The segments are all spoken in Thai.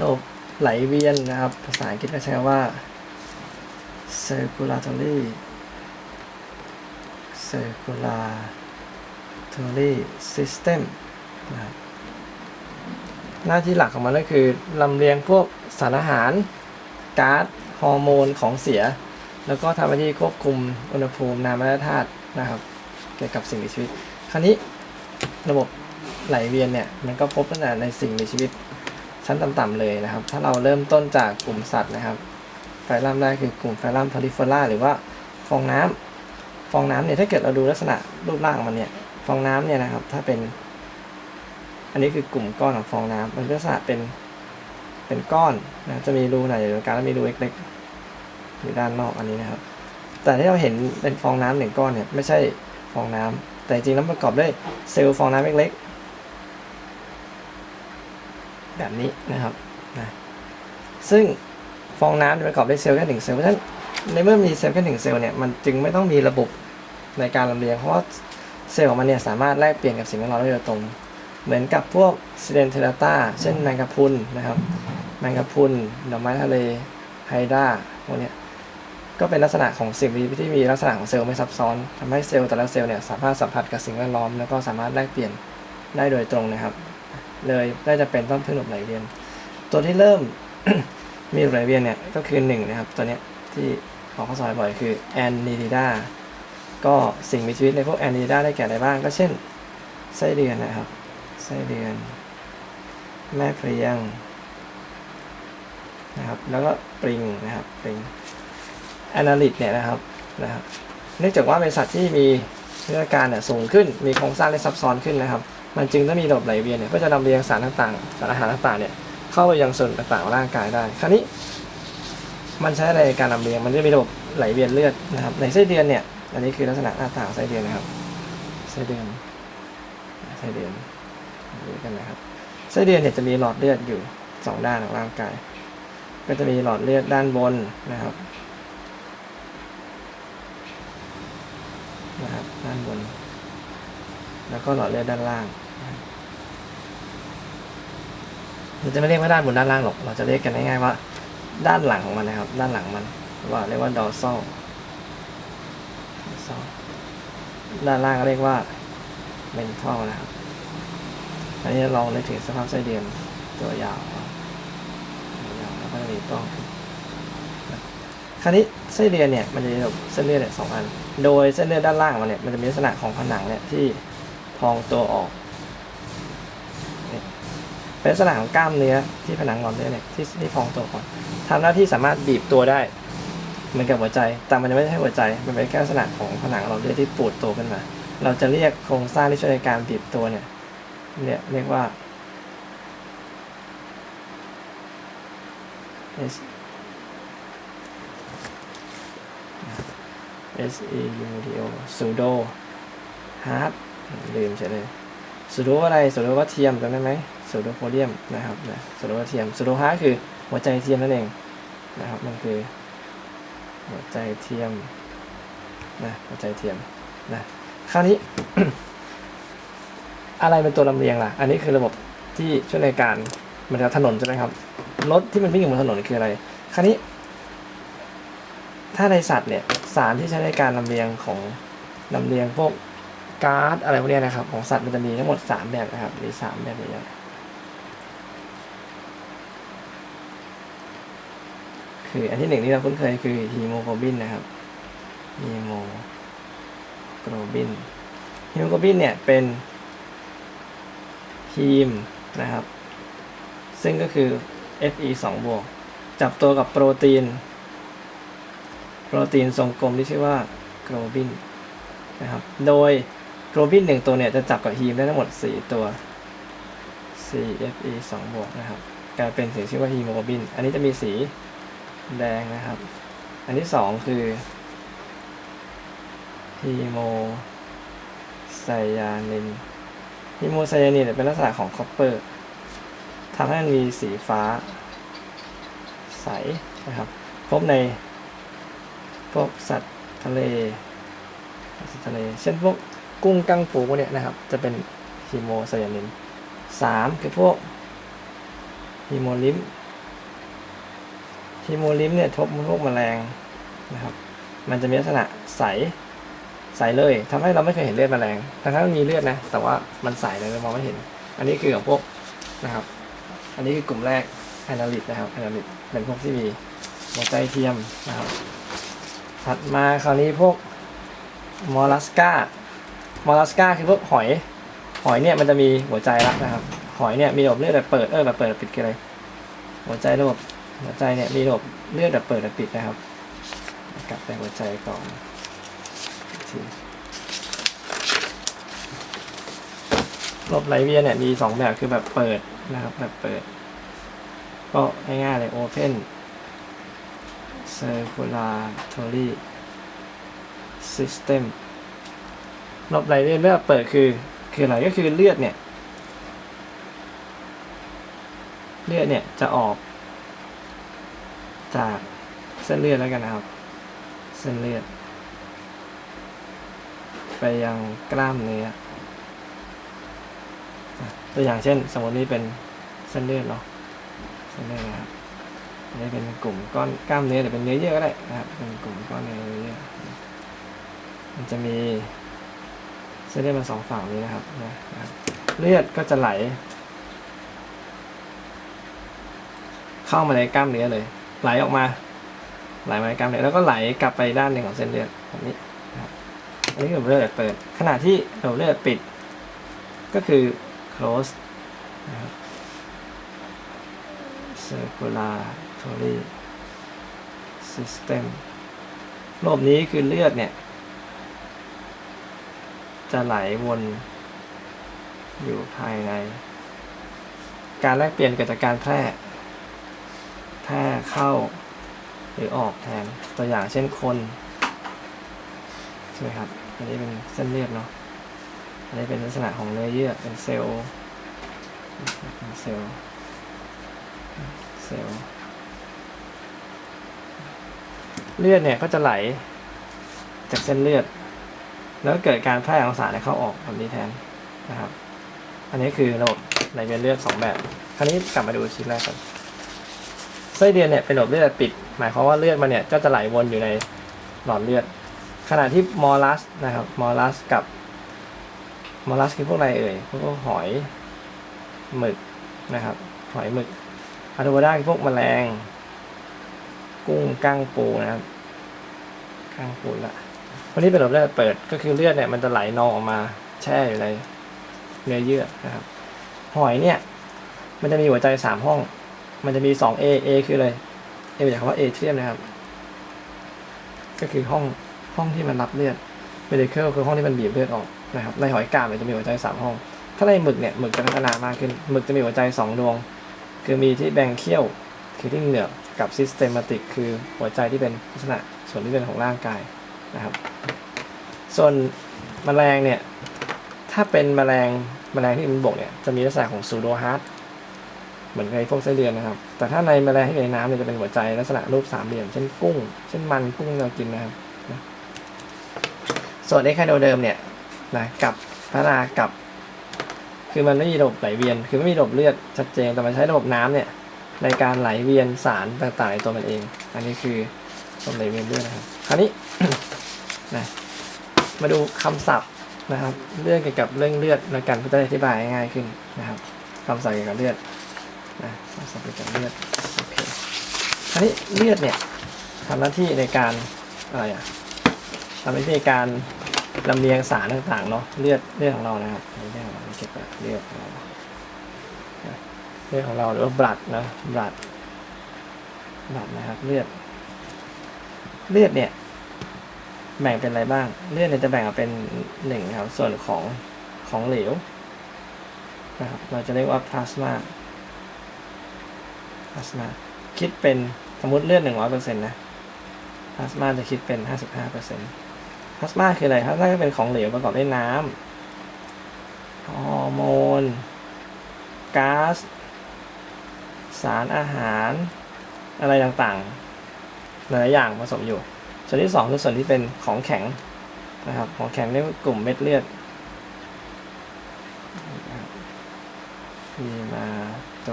ระบบไหลเวียนนะครับ ภาษาอังกฤษก็ใช้ว่า circulatory circulatory system นะครับหน้าที่หลักของมันก็คือลำเลียงพวกสารอาหารก๊าซฮอร์โมนของเสีย แล้วก็ทำหน้าที่ควบคุมอุณหภูมิน้ำและธาตุนะครับ เกี่ยวกับสิ่งมีชีวิต คราวนี้ระบบไหลเวียนเนี่ย มันก็พบตั้งแต่ในสิ่งมีชีวิต ชั้นต่ำๆเลยนะครับ ถ้าเราเริ่มต้นจากกลุ่มสัตว์นะครับไฟลัมแรกคือกลุ่มไฟลัมพาริเฟล่าหรือว่าฟองน้ำฟองน้ำเนี่ยถ้าเกิดเราดูลักษณะรูปร่างมันเนี่ย ฟองน้ำเนี่ยนะครับ ถ้าเป็น อันนี้คือกลุ่มก้อนของฟองน้ำมันลักษณะเป็นเป็นก้อนนะจะมีรูหน่อยอยู่ตรงกลางแล้วมีรูเล็กๆอยู่ด้านนอกอันนี้นะครับ แต่ที่เราเห็นเป็นฟองน้ำหนึ่งก้อนเนี่ยไม่ใช่ฟองน้ำแต่จริงๆแล้วประกอบด้วยเซลล์ฟองน้ำเล็กๆ แบบนี้นะครับนะซึ่งฟองน้ำประกอบด้วยเซลล์แค่หนึ่งเซลล์เพราะฉะนั้นในเมื่อมีเซลล์แค่หนึ่งเซลล์เนี่ยมันจึงไม่ต้องมีระบบในการลำเลียงเพราะว่าเซลล์ของมันเนี่ยสามารถแลกเปลี่ยนกับสิ่งแวดล้อมได้โดยตรง เหมือนกับพวกซิเดนเทลตาเช่นแมงกะพรุนนะครับแมงกะพรุนดอกไม้ทะเลไฮด้าพวกนี้ก็เป็นลักษณะของสิ่งมีที่มีลักษณะของเซลล์ไม่ซับซ้อนทำให้เซลล์แต่ละเซลล์เนี่ยสามารถสัมผัสกับสิ่งแวดล้อมแล้วก็สามารถแลกเปลี่ยนได้โดยตรงนะครับ เลยได้จะเป็นต้องพึ่งระบบไหลเวียน ตัวที่เริ่ม มีไหลเวียนเนี่ยก็คือหนึ่งนะครับ ตัวเนี้ยที่ออกข้อสอบบ่อยคือแอนนีดิดาก็สิ่งมีชีวิตในพวกแอนนีดิดาได้แก่อะไรบ้าง ก็เช่นไส้เดือนนะครับไส้เดือน แม่เพลียงนะครับแล้วก็ปริงนะครับปริงแอนาลิตเนี่ยนะครับนะครับ เนื่องจากว่าเป็นสัตว์ที่มีพัฒนาการเนี่ยสูงขึ้น มีโครงสร้างที่ซับซ้อนขึ้นนะครับ มันจึงต้องมีระบบไหลเวียนเนี่ยเพื่อจะลำเลียงสารต่างๆ สารอาหารต่างๆเนี่ยเข้าไปยังส่วนต่างๆของร่างกายได้ คราวนี้ มันใช้อะไรในการลำเลียง มันจะมีระบบไหลเวียนเลือดนะครับ ในไส้เดือนเนี่ย อันนี้คือลักษณะหน้าตาของไส้เดือนนะครับไส้เดือนไส้เดือนดูกันนะครับไส้เดือนเนี่ยจะมีหลอดเลือดอยู่สองด้านของร่างกาย ก็จะมีหลอดเลือดด้านบนนะครับนะครับด้านบน แล้วก็หลอดเลือดด้านล่าง เราจะไม่เรียกว่าด้านบนด้านล่างหรอก เราจะเรียกกันง่ายๆว่า ด้านหลังของมันนะครับ ด้านหลังมันว่าเรียกว่า dorsal ด้านล่างก็เรียกว่า mental นะครับ อันนี้ลองนึกถึงสภาพไส้เดือนตัวยาวตัวยาวแล้วก็จะมีกล้องคราวนี้ไส้เดือนเนี่ยมันจะมีระบบเส้นเลือดเนี่ยสองอัน โดยเส้นเลือดด้านล่างมันเนี่ยมันจะมีลักษณะของผนังเนี่ยที่พองตัวออก เป็นลักษณะของกล้ามเนื้อที่ผนังหลอดเลือดเนี่ยที่ที่พองตัวก่อนทำหน้าที่สามารถบีบตัวได้เหมือนกับหัวใจ แต่มันจะไม่ใช่หัวใจ มันเป็นแค่ลักษณะของผนังหลอดเลือดที่ปูดตัวขึ้นมา เราจะเรียกโครงสร้างที่ช่วยในการบีบตัวเนี่ยเนี่ยเรียกว่า S S E U D O pseudo hard ลืมเฉยเลย pseudo อะไร pseudo ว่าเทียมจำได้ไหม pseudo podium นะครับนะ pseudo ว่าเทียม pseudo hard คือหัวใจเทียมนั่นเองนะครับมันคือหัวใจเทียมนะหัวใจเทียมนะคราวนี้ อะไรเป็นตัวลำเลียงล่ะ อันนี้คือระบบที่ช่วยในการเหมือนกับถนนใช่ไหมครับรถที่มันวิ่งอยู่บนถนนคืออะไร คราวนี้ ถ้าในสัตว์เนี่ยสารที่ใช้ในการลำเลียงของลำเลียงพวกก๊าซอะไรพวกนี้นะครับ ของสัตว์มันจะมีทั้งหมดสามแบบนะครับมีสามแบบใหญ่ๆ คืออันที่หนึ่งที่เราคุ้นเคยคือฮีโมโกลบินนะครับฮีโมโกลบินฮีโมโกลบินเนี่ยเป็นทีมนะครับ ซึ่งก็คือ Fe 2บวกจับตัวกับโปรตีน โปรตีนทรงกลมที่ชื่อว่าโกลบินนะครับ โดยโกลบินหนึ่งตัวเนี่ยจะจับกับฮีมได้ทั้งหมด 4 ตัว 4Fe 2บวกนะครับกลายเป็นสิ่งที่ชื่อว่าฮีโมโกลบิน อันนี้จะมีสี แดงนะครับ อันที่2คือฮีโมไซยานินฮีโมไซยานินเป็นลักษณะของคอปเปอร์ทำให้มันมีสีฟ้า ใสนะครับ พบในพวกสัตว์ทะเลสัตว์ทะเล เช่นพวกกุ้งกังปูพวกเนี่ยนะครับ จะเป็นฮีโมไซยานินสามคือพวกฮีโมลิม ฮีโมลิมเนี่ยทบพวกแมลงนะครับ มันจะมีลักษณะใสใสเลยทำให้เราไม่เคยเห็นเลือดแมลงทั้งที่มันมีเลือดนะ แต่ว่ามันใสเลยเรามองไม่เห็น อันนี้คือของพวกนะครับ อันนี้คือกลุ่มแรกแอนาลิตนะครับแอนาลิตเป็นพวกที่มีหัวใจเทียมนะครับ ถัดมาคราวนี้พวกมอลลัสกามอลลัสกาคือพวกหอย หอยเนี่ยมันจะมีหัวใจละนะครับ หอยเนี่ยมีระบบเลือดแบบเปิดเออแบบเปิดแบบปิดกันเลย หัวใจระบบ หัวใจเนี่ยมีระบบเลือดแบบเปิดแบบปิดนะครับ กลับไปหัวใจก่อนระบบไหลเวียนเนี่ยมีสองแบบคือแบบเปิดนะครับ แบบเปิด ก็ง่ายๆเลย Open Circulatory System ระบบไหลเวียนแบบเปิดคือคืออะไรก็คือเลือดเนี่ย เลือดเนี่ยจะออก จากเส้นเลือดแล้วกันนะครับ เส้นเลือด ไปยังกล้ามเนื้อตัวอย่างเช่น สมมตินี้เป็นเส้นเลือดเนาะเส้นเลือดนะครับอันนี้เป็นกลุ่มก้อนกล้ามเนื้อหรือเป็นเนื้อเยื่อก็ได้นะครับเป็นกลุ่มก้อนเนื้อเยื่อมันจะมีเส้นเลือดมาสองฝั่งนี้นะครับนะครับ เลือดก็จะไหล เข้ามาในกล้ามเนื้อเลย ไหลออกมา ไหลมากล้ามเนื้อแล้วก็ไหลกลับไปด้านหนึ่งของเส้นเลือดแบบนี้อันนี้คือระบบเลือดเปิด ขณะที่เระบบเลือดปิด ก็คือ close นะครับ circulatory system ระบบนี้คือเลือดเนี่ย จะไหลวนอยู่ภายใน การแลกเปลี่ยนเกิดจากการแพร่ แพร่เข้า หรือออกแทนตัวอย่างเช่นคนใช่ไหมครับ อันนี้เป็นเส้นเลือดเนาะ อันนี้เป็นลักษณะของเนื้อเยื่อเป็นเซลล์เป็นเซลล์เซลล์เลือดเนี่ยก็จะไหลจากเส้นเลือด แล้วเกิดการแพร่ของสารเข้าออกแบบนี้แทนนะครับ อันนี้คือระบบไหลเวียนเลือดสองแบบ คราวนี้กลับมาดูชิ้นแรกก่อน ไส้เดือนเนี่ยเป็นระบบเลือดปิด หมายความว่าเลือดมันเนี่ยก็จะไหลวนอยู่ในหลอดเลือด ขณะที่มอลลัสนะครับมอลลัสกับมอลลัสคือพวกอะไรเอ่ยพวกหอยหมึกนะครับหอยหมึกอะโทวดาคือพวกแมลง กุ้งกั้งปูนะครับกั้งปูละวันนี้เป็นระบบเลือดเปิดก็คือเลือดเนี่ยมันจะไหลนองออกมาแช่อยู่ในเนื้อเยื่อนะครับ หอยเนี่ย มันจะมีหัวใจสามห้อง มันจะมีสอง A A คืออะไร A มาจากคำว่า atrium นะครับ ก็คือห้องห้องที่มันรับเลือด ventricle คือห้องที่มันบีบเลือดออกนะครับในหอยกาบเนี่ยจะมีหัวใจสามห้อง ถ้าในหมึกเนี่ยหมึกจะพัฒนามากขึ้นหมึกจะมีหัวใจสองดวง คือมีที่แบ่งเขี้ยวคือที่เหนือกกับ systematic คือหัวใจที่เป็นลักษณะส่วนที่เป็นของร่างกายนะครับ ส่วนแมลงเนี่ยถ้าเป็นแมลงแมลงที่มันบกเนี่ยจะมีลักษณะของ pseudo heart เหมือนในพวกไส้เดือนนะครับ แต่ถ้าในแมลงที่อยู่ในน้ำเนี่ยจะเป็นหัวใจลักษณะรูปสามเหลี่ยม เช่นกุ้ง เช่นมันกุ้งที่เรากินนะครับนะส่วนไอ้ไคโดเดิมเนี่ยนะกับพัฒนากับ คือมันไม่มีระบบไหลเวียน คือไม่มีระบบเลือดชัดเจน แต่มันใช้ระบบน้ำเนี่ยในการไหลเวียนสารต่างๆในตัวมันเอง อันนี้คือระบบไหลเวียนเลือดนะครับ คราวนี้นะมาดูคำศัพท์นะครับ เรื่องเกี่ยวกับเรื่องเลือดแล้วกันเพื่อจะอธิบายง่ายขึ้นนะครับคำศัพท์เกี่ยวกับเลือด นะสเปกจากเลือดโอเคอันนี้เลือดเนี่ยทำหน้าที่ในการอะไรอะทำหน้าที่ในการลำเลียงสารต่างๆเนาะเลือดเลือดของเรานะครับเลือดของเราเก็บเลือดของเราเลือดของเราหรือว่าบลัดนะบลัดบลัดนะครับเลือด เลือดเนี่ยแบ่งเป็นอะไรบ้าง เลือดเนี่ยจะแบ่งออกเป็นหนึ่งครับ ส่วนของของเหลวนะครับ เราจะเรียกว่าพลาสมา พลาสมาคิดเป็นสมมติเลือดหนึ่งร้อยเปอร์เซ็นต์นะพลาสมาจะคิดเป็นห้าสิบห้าเปอร์เซ็นต์พลาสมาคืออะไรพลาสมาก็เป็นของเหลวประกอบด้วยน้ำฮอร์โมนก๊าซสารอาหาร อะไรต่างๆหลายอย่างผสมอยู่ ส่วนที่สองคือส่วนที่เป็นของแข็งนะครับ ของแข็งเรียกว่ากลุ่มเม็ดเลือดพีมาโต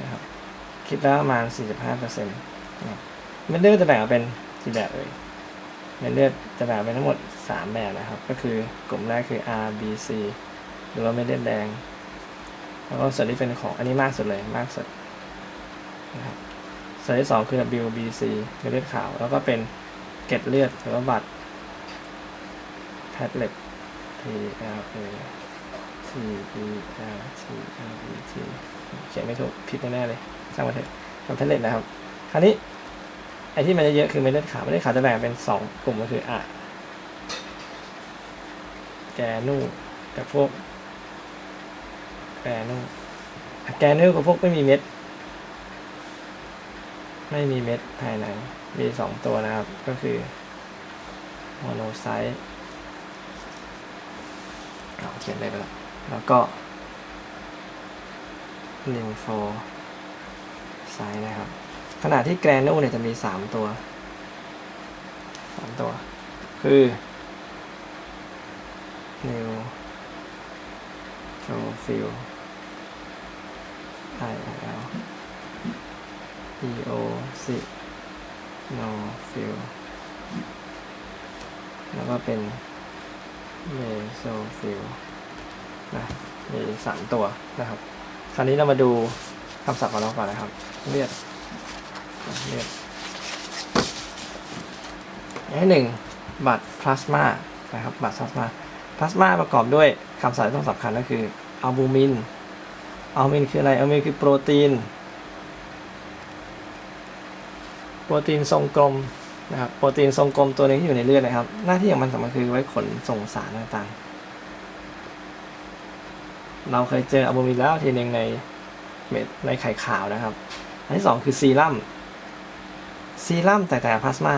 นะครับคิดแล้วประมาณ 45เปอร์เซ็นต์เม็ดเลือดจะแบ่งออกเป็นกี่แบบเอ่ยเม็ดเลือดจะแบ่งเป็นทั้งหมด 3 แบบนะครับ ก็คือกลุ่มแรกคือ R B C หรือว่าเม็ดเลือดแดง แล้วก็ส่วนที่เป็นของอันนี้มากสุดเลยมากสุดนะครับส่วนที่สองคือ W B C เม็ดเลือดขาว แล้วก็เป็นเกล็ดเลือดหรือว่าบัตรแพทเล็ต P L A T E L T L E T เขียนไม่ถูกผิดแน่เลยช่างมันเถอะทำแพทเล็ตนะครับ คราวนี้ไอ้ที่มันจะเยอะคือเม็ดเลือดขาวเม็ดเลือดขาวจะแบ่งเป็นสองกลุ่มก็คืออะแกนูกับพวกแกนูอะแกนูกับพวกไม่มีเม็ด ไม่มีเม็ดภายในมีสองตัวนะครับ ก็คือโมโนไซต์เอาเขียนได้ไปแล้วแล้วก็ ลิมโฟไซต์นะครับ ขณะที่แกรนูเนี่ยจะมีสามตัวสามตัว คือนิวโทรฟิล I L E O C no fill แล้วก็เป็นเมโซฟิลนะมีสามตัวนะครับ คราวนี้เรามาดูคำศัพท์ของเราก่อนนะครับ เลือดเลือดอันที่หนึ่งบัตรพลาสมานะครับบัตรพลาสมาพลาสมาประกอบด้วยคำศัพท์ที่ต้องสำคัญก็คืออัลบูมินอัลบูมินคืออะไรอัลบูมินคือโปรตีน โปรตีนทรงกลมนะครับโปรตีนทรงกลมตัวหนึงที่อยู่ในเลือดนะครับ หน้าที่ของมันสำคัญคือไว้ขนส่งสารต่างๆ เราเคยเจออัลบูมินแล้วทีหนึ่งในเม็ดในไข่ขาวนะครับ อันที่สองคือซีรั่มซีรั่มแตกต่างพลาสมา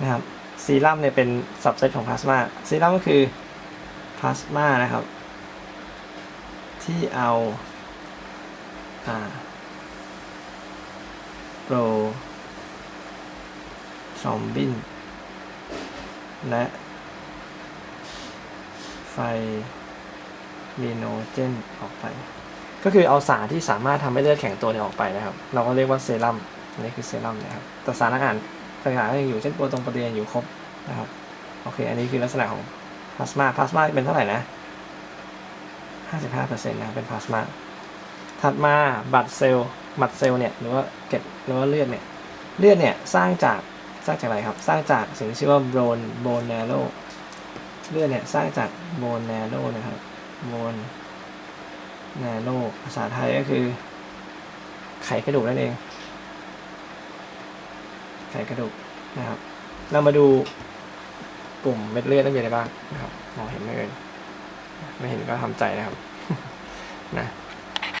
นะครับซีรั่มเนี่ยเป็นสับเซตของพลาสมาซีรั่มก็คือพลาสมานะครับ ที่เอาอ่าโปรซอมบินและไฟ มีโนเจนออกไป ก็คือเอาสารที่สามารถทำให้เลือดแข็งตัวเนี่ยออกไปนะครับ เราก็เรียกว่าเซรั่มนนี้คือเซรั่มนะครับ แต่สารอาหารต่างๆก็ยังอยู่เช่นโปรตรงโปรตีนอยู่ครบนะครับ โอเค อันนี้คือลักษณะของพลาสมาพลาสมาเป็นเท่าไหร่นะ 55%นะครับเป็นพลาสมาถัดมาบัตรเซลล์บัตรเซลล์เนี่ยหรือว่าเก็บหรือว่าเลือดเนี่ยเลือดเนี่ยสร้างจากสร้างจากอะไรครับ สร้างจากสิ่งที่ชื่อว่าโบนโบนแนโรเลือดเนี่ยสร้างจากโบนแนโรนะครับ โบนนาโรภาษาไทยก็คือ ไขกระดูกนั่นเอง ไขกระดูกนะครับ เรามาดูกลุ่มเม็ดเลือดนั่นมีอะไรบ้างนะครับมองเห็นไหมเอ่ยไม่เห็นก็ทำใจนะครับนะ